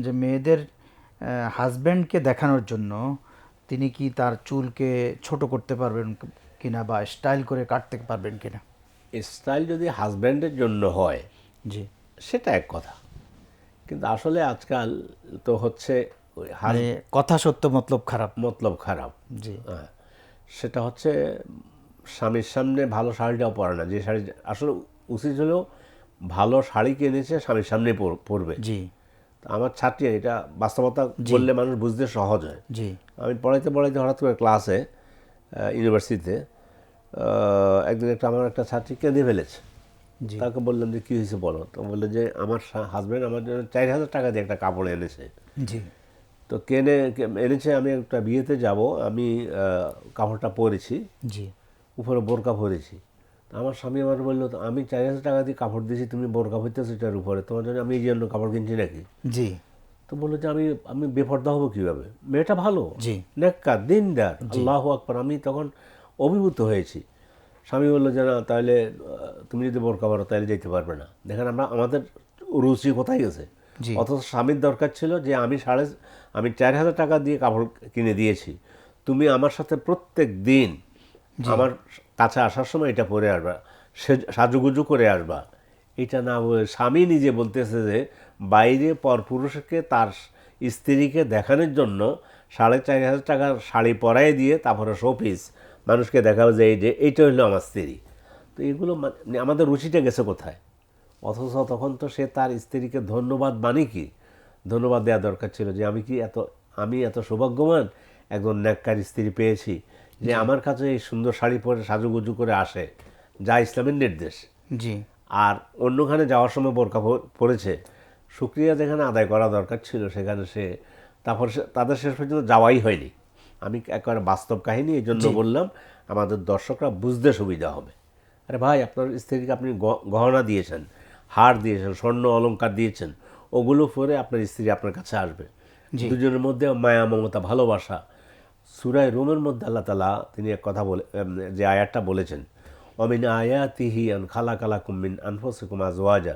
যে মেয়েদের হাজব্যান্ডকে দেখানোর জন্য তিনি কি তার চুলকে ছোট করতে পারবেন কিনা বা স্টাইল করে কাটতে পারবেন কিনা? স্টাইল যদি হাজব্যান্ডের জন্য হয় জি। সেটা এক কথা। কিন্তু আসলে আজকাল তো হচ্ছে মানে কথা সত্য মতলব খারাপ। মতলব খারাপ। জি। সেটা হচ্ছে স্বামীর সামনে ভালো শাড়িটাও পরে না। যে শাড়ি আসলে উচিত হলেও ভালো শাড়ি কিনেছে স্বামীর সামনে পর- পরবে। জি। আমার ছাত্রী এটা বাস্তবতা বললে মানুষ বুঝতে সহজ হয়। জি। আমি পড়াইতে পড়াইতে হঠাৎ করে ক্লাসে ইউনিভার্সিটিতে একদিন একটা আমার একটা ছাত্রী কেঁদে ফেলেছে। তাকে বললাম যে কী হয়েছে বলো? তো বলল যে আমার হাজব্যান্ড আমার জন্য চার হাজার টাকা দিয়ে একটা কাপড় এনেছে। জি। তো কেনে এনেছে আমি একটা বিয়েতে যাব আমি কাপড়টা পরেছি। জি। উপরে বোরকা পরেছি। আমার স্বামী আমার বলল আমি চার হাজার টাকা দিয়ে কাপড় দিয়েছি তুমি বোরকা পরতেছো এটার উপরে। তোমার জন্য আমি এই জন্য কাপড় কিনছি নাকি? জি। তো বলল যে আমি আমি বেপর্দা হব কীভাবে? মেয়েটা ভালো। জি। নেককা দিনদার আল্লাহ আকবর। আমি তখন অভিভূত হয়েছি। স্বামী বলল যে না তাহলে তুমি যদি বোরকা পারো তাহলে যেতে পারবে না। দেখেন আমরা আমাদের রুচি কোথায় গেছে? অথচ স্বামীর দরকার ছিল যে আমি সাড়ে আমি চার হাজার টাকা দিয়ে কাপড় কিনে দিয়েছি। তুমি আমার সাথে প্রত্যেক দিন আমার কাছে আসার সময় এটা পরে আসবা। সে সাজুগুজু করে আসবা। এটা না স্বামী নিজে বলতেছে যে, বাইরে পরপুরুষকে তার স্ত্রীকে দেখানোর জন্য সাড়ে চার হাজার টাকার শাড়ি পরাই দিয়ে তারপরে শোপিস। মানুষকে দেখাবো যে, এই যে, এইটা হলো আমার স্ত্রী। তো এগুলো মানে আমাদের রুচিটা গেছে কোথায়? অথচ তখন তো সে তার স্ত্রীকে ধন্যবাদ মানে কি? ধন্যবাদ দেওয়া দরকার ছিল যে, আমি কি এত, আমি এত সৌভাগ্যবান? একজন ন্যাক্কার স্ত্রী পেয়েছি। যে আমার কাছে এই সুন্দর শাড়ি পরে সাজুগুজু করে আসে যা ইসলামের নির্দেশ। জি। আর অন্যখানে যাওয়ার সময় বোরকা পড়েছে সুক্রিয়া যেখানে আদায় করা দরকার ছিল সেখানে সে তারপর সে- তাদের শেষ পর্যন্ত যাওয়াই হয়নি। আমি একবার বাস্তব কাহিনী এই জন্য বললাম আমাদের দর্শকরা বুঝতে সুবিধা হবে। আরে ভাই আপনার স্ত্রীকে আপনি গহনা দিয়েছেন হার দিয়েছেন স্বর্ণ অলঙ্কার দিয়েছেন ওগুলো পরে আপনার স্ত্রী আপনার কাছে আসবে। দুজনের মধ্যে মায়া মমতা ভালোবাসা সুরায় রোমের মধ্যে আল্লাহ তালা তিনি এক কথা বলে যে আয়াতটা বলেছেন অমিন আয়াতিহি আন খালা কালা কুমিন আনফসিকুম আজওয়াজা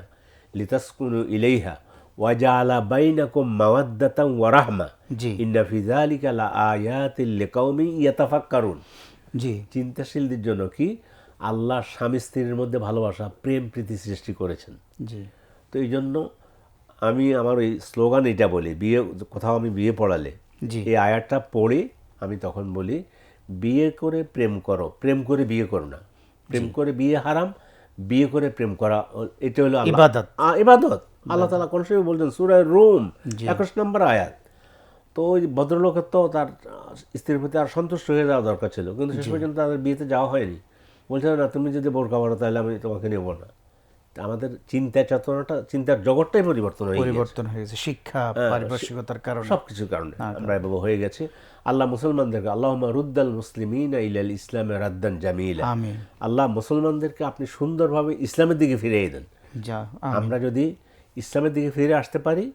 লিতাসকুনু ইলাইহা ওয়াজা আলা বাইনাকুম মাওয়াদ্দাতাম ওয়া রাহমা জি। ইন্না ফি যালিকা লা আয়াতিল লিকাউমিন ইয়াতাফাক্কারুন। জি। চিন্তাশীলদের জন্য কি? আল্লাহ স্বামী স্ত্রীর মধ্যে ভালোবাসা প্রেম প্রীতি সৃষ্টি করেছেন। জি। তো এই জন্য আমি আমার ওই স্লোগান এটা বলি বিয়ে কোথাও আমি বিয়ে পড়ালে জি। এই আয়াতটা পড়ে আমি তখন বলি বিয়ে করে প্রেম করো। প্রেম করে বিয়ে করো না। প্রেম করে বিয়ে হারাম বিয়ে করে প্রেম করা এটা হলো ইবাদত। ইবাদত। আল্লাহ তালা কোন সময় বলছেন সুরায় রুম একুশ নম্বর আয়াত। তো ওই ভদ্রলোকের তো তার স্ত্রীর প্রতি আর সন্তুষ্ট হয়ে যাওয়া দরকার ছিল। কিন্তু শেষ পর্যন্ত তাদের বিয়েতে যাওয়া হয়নি। বলছে না তুমি যদি বোরকা মারো তাহলে আমি তোমাকে নেব না। আমাদের চিন্তা চেতনাটা চিন্তার জগৎটাই পরিবর্তন হয়ে পরিবর্তন হয়ে গেছে শিক্ষা পারিপার্শ্বিকতার কারণে। সব কিছুর কারণে আমরা এভাবে হয়ে গেছে। আল্লাহ মুসলমানদেরকে আল্লাহ রুদ্দাল মুসলিমিন ইলাল ইসলামে রাদ্দান জামিলা। আল্লাহ মুসলমানদেরকে আপনি সুন্দরভাবে ইসলামের দিকে ফিরিয়ে দেন। আমরা যদি ইসলামের দিকে ফিরে আসতে পারি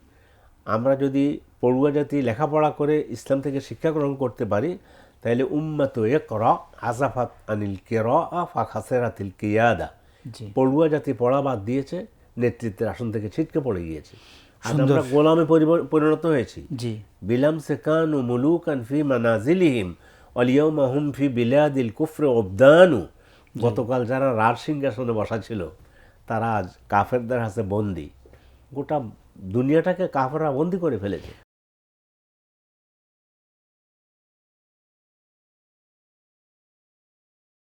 আমরা যদি পড়ুয়া জাতি লেখাপড়া করে ইসলাম থেকে শিক্ষা গ্রহণ করতে পারি তাহলে উম্মাত এ কর আজাফাত আনিল কে কের ফা খাসেরাতিল কিয়াদা। পড়ুয়া জাতি পড়া বাদ দিয়েছে নেতৃত্বের আসন থেকে ছিটকে পড়ে গিয়েছে। আমরা গোলামে পরিণত হয়েছি। জি। বিলাম সে কানু মুলুকান ফি মানাজিলিহিম অলিয়মা হুম ফি বিলাদিল কুফরে অবদানু গতকাল যারা রাজ সিংহাসনে বসা ছিল তারা আজ কাফেরদের হাতে বন্দি। গোটা দুনিয়াটাকে কাফেররা বন্দি করে ফেলেছে।